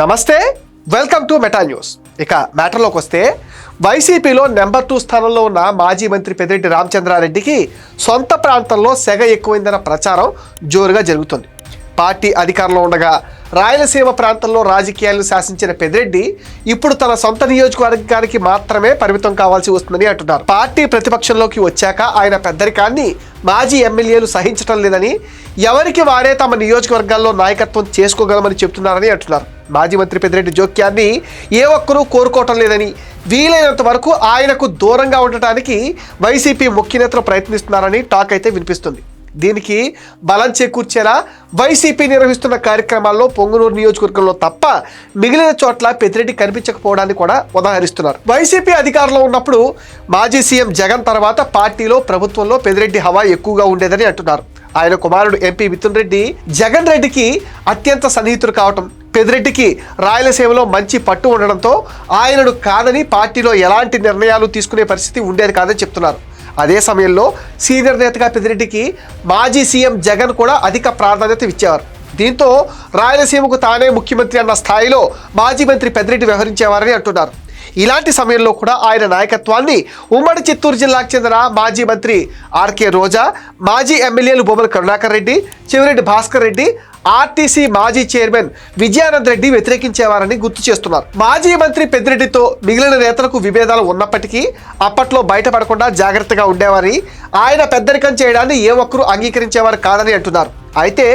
నమస్తే welcome to meta news ఇక మ్యాటర్లోకి వస్తే వైసీపీలో నెంబర్ టూ స్థానంలో ఉన్న మాజీ మంత్రి పెద్దిరెడ్డి రామచంద్రారెడ్డికి సొంత ప్రాంతంలో సెగ ఎక్కువైందన్న ప్రచారం జోరుగా జరుగుతుంది. పార్టీ అధికారంలో ఉండగా రాయలసీమ ప్రాంతంలో రాజకీయాలను శాసించిన పెద్దిరెడ్డి ఇప్పుడు తన సొంత నియోజకవర్గానికి మాత్రమే పరిమితం కావాల్సి వస్తుందని అంటున్నారు. పార్టీ ప్రతిపక్షంలోకి వచ్చాక ఆయన పెద్దరికాన్ని మాజీ ఎమ్మెల్యేలు సహించటం లేదని ఎవరికి వారే తమ నియోజకవర్గాల్లో నాయకత్వం చేసుకోగలమని చెప్తున్నారని అంటున్నారు. మాజీ మంత్రి పెద్దిరెడ్డి జోక్యాన్ని ఏ ఒక్కరూ కోరుకోవటం లేదని వీలైనంత వరకు ఆయనకు దూరంగా ఉండటానికి వైసీపీ ముఖ్య నేతలు ప్రయత్నిస్తున్నారని టాక్ అయితే వినిపిస్తుంది. దీనికి బలం చేకూర్చేలా వైసీపీ నిర్వహిస్తున్న కార్యక్రమాల్లో పొంగునూరు నియోజకవర్గంలో తప్ప మిగిలిన చోట్ల పెద్దిరెడ్డి కనిపించకపోవడాన్ని కూడా ఉదాహరిస్తున్నారు. వైసీపీ అధికారంలో ఉన్నప్పుడు మాజీ సీఎం జగన్ తర్వాత పార్టీలో ప్రభుత్వంలో పెద్దిరెడ్డి హవా ఎక్కువగా ఉండేదని అంటున్నారు. ఆయన కుమారుడు ఎంపీ మిథున్ రెడ్డి జగన్ రెడ్డికి అత్యంత సన్నిహితుడు కావటం పెద్దిరెడ్డికి రాయలసీమలో మంచి పట్టు ఉండడంతో ఆయనను కాదని పార్టీలో ఎలాంటి నిర్ణయాలు తీసుకునే పరిస్థితి ఉండేది కాదని చెప్తున్నారు. అదే సమయంలో సీనియర్ నేతగా పెద్దిరెడ్డికి మాజీ సీఎం జగన్ కూడా అధిక ప్రాధాన్యత ఇచ్చేవారు. దీంతో రాయలసీమకు తానే ముఖ్యమంత్రి అన్న స్థాయిలో మాజీ మంత్రి పెద్దిరెడ్డి వ్యవహరించేవారని అంటున్నారు. ఇలాంటి సమయంలో కూడా ఆయన నాయకత్వాన్ని ఉమ్మడి చిత్తూరు జిల్లాకు చెందిన మాజీ మంత్రి ఆర్కే రోజా మాజీ ఎమ్మెల్యేలు బొమ్మల కరుణాకర్ రెడ్డి చివరెడ్డి భాస్కర్ రెడ్డి ఆర్టీసీ మాజీ చైర్మన్ విజయానంద్ రెడ్డి వ్యతిరేకించేవారని గుర్తు చేస్తున్నారు. మాజీ మంత్రి పెద్దిరెడ్డితో మిగిలిన నేతలకు విభేదాలు ఉన్నప్పటికీ అప్పట్లో బయటపడకుండా జాగ్రత్తగా ఉండేవారని ఆయన పెద్దరికం చేయడాన్ని ఏ ఒక్కరూ అంగీకరించేవారు కాదని అంటున్నారు. అయితే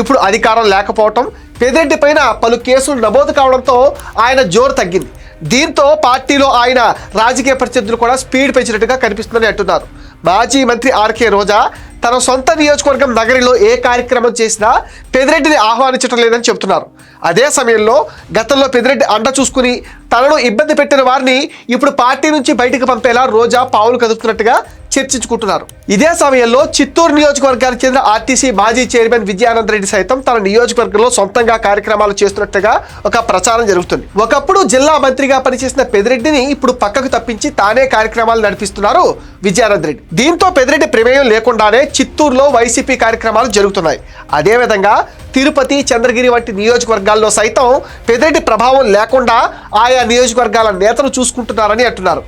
ఇప్పుడు అధికారం లేకపోవటం పెద్దిరెడ్డి పైన పలు కేసులు నమోదు కావడంతో ఆయన జోరు తగ్గింది. దీంతో పార్టీలో ఆయన రాజకీయ ప్రత్యర్థులు కూడా స్పీడ్ పెంచినట్టుగా కనిపిస్తుందని అంటున్నారు. మాజీ మంత్రి ఆర్కే రోజా తన సొంత నియోజకవర్గం నగరిలో ఏ కార్యక్రమం చేసినా పెదిరెడ్డిని ఆహ్వానించడం లేదని చెబుతున్నారు. అదే సమయంలో గతంలో పెదిరెడ్డి అండ చూసుకుని తనను ఇబ్బంది పెట్టిన వారిని ఇప్పుడు పార్టీ నుంచి బయటకు పంపేలా రోజా పావులు కదుపుతున్నట్టుగా చర్చించుకుంటున్నారు. ఇదే సమయంలో చిత్తూరు నియోజకవర్గానికి చెందిన ఆర్టీసీ మాజీ చైర్మన్ విజయానంద రెడ్డి సైతం తన నియోజకవర్గంలో సొంతంగా కార్యక్రమాలు చేస్తున్నట్టుగా ఒక ప్రచారం జరుగుతుంది. ఒకప్పుడు జిల్లా మంత్రిగా పనిచేసిన పెదిరెడ్డిని ఇప్పుడు పక్కకు తప్పించి తానే కార్యక్రమాలు నడిపిస్తున్నారు విజయానంద రెడ్డి. దీంతో పెదిరెడ్డి ప్రమేయం లేకుండానే చిత్తూరులో వైసీపీ కార్యక్రమాలు జరుగుతున్నాయి. అదేవిధంగా తిరుపతి చంద్రగిరి వంటి నియోజకవర్గాల్లో సైతం పెదటి ప్రభావం లేకుండా ఆయా నియోజకవర్గాల నేతలు చూసుకుంటున్నారని అంటున్నారు.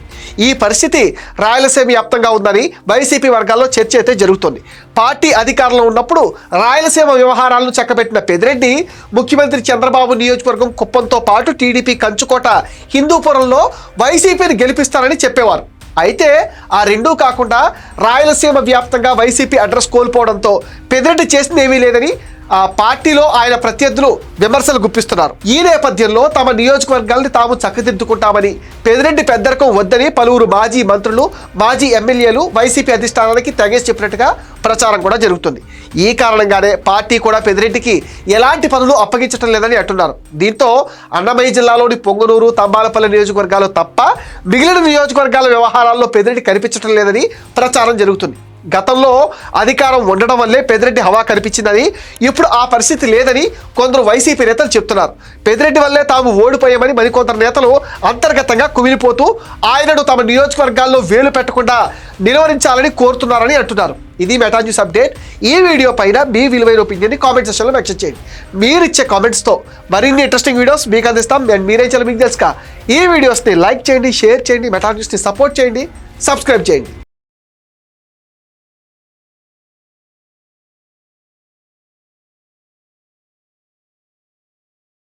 ఈ పరిస్థితి రాయలసీమ వ్యాప్తంగా ఉందని వైసీపీ వర్గాల్లో చర్చ అయితే జరుగుతోంది. పార్టీ అధికారంలో ఉన్నప్పుడు రాయలసీమ వ్యవహారాలను చక్కబెట్టిన పెదిరెడ్డి ముఖ్యమంత్రి చంద్రబాబు నియోజకవర్గం కుప్పంతో పాటు టీడీపీ కంచుకోట హిందూపురంలో వైసీపీని గెలిపిస్తారని చెప్పేవారు. అయితే ఆ రెండూ కాకుండా రాయలసీమ వ్యాప్తంగా వైసీపీ అడ్రస్ కోల్పోవడంతో పెదిరెడ్డి చేసింది ఏమీ లేదని ఆ పార్టీలో ఆయన ప్రత్యర్థులు విమర్శలు గుప్పిస్తున్నారు. ఈ నేపథ్యంలో తమ నియోజకవర్గాల్ని తాము చక్కదిద్దుకుంటామని పెదిరెడ్డి పెద్దరకం వద్దని పలువురు మాజీ మంత్రులు మాజీ ఎమ్మెల్యేలు వైసీపీ అధిష్టానానికి తెగేసి చెప్పినట్టుగా ప్రచారం కూడా జరుగుతుంది. ఈ కారణంగానే పార్టీ కూడా పెదిరెడ్డికి ఎలాంటి పనులు అప్పగించడం లేదని అంటున్నారు. దీంతో అన్నమయ్య జిల్లాలోని పొంగనూరు తంబాలపల్లి నియోజకవర్గాలు తప్ప మిగిలిన నియోజకవర్గాల వ్యవహారాల్లో పెదిరెడ్డి కనిపించడం లేదని ప్రచారం జరుగుతుంది. గతంలో అధికారం ఉండడం వల్లే పెదిరెడ్డి హవా కనిపించిందని ఇప్పుడు ఆ పరిస్థితి లేదని కొందరు వైసీపీ నేతలు చెప్తున్నారు. పెదిరెడ్డి వల్లే తాము ఓడిపోయామని మరికొందరు నేతలు అంతర్గతంగా కుమిలిపోతూ ఆయనను తమ నియోజకవర్గాల్లో వేలు పెట్టకుండా నిలువరించాలని కోరుతున్నారని అంటున్నారు. ఇది మెటా న్యూస్ అప్డేట్. ఈ వీడియో పైన మీ విలువైన ఒపీనియన్ని కామెంట్ సెక్షన్లో మెన్షన్ చేయండి. మీరు ఇచ్చే కామెంట్స్తో మరిన్ని ఇంట్రెస్టింగ్ వీడియోస్ మీకు అందిస్తాం. అండ్ మీరే చాలా మీకు తెలుసుక ఈ వీడియోస్ని లైక్ చేయండి షేర్ చేయండి మెటా న్యూస్ని సపోర్ట్ చేయండి సబ్స్క్రైబ్ చేయండి.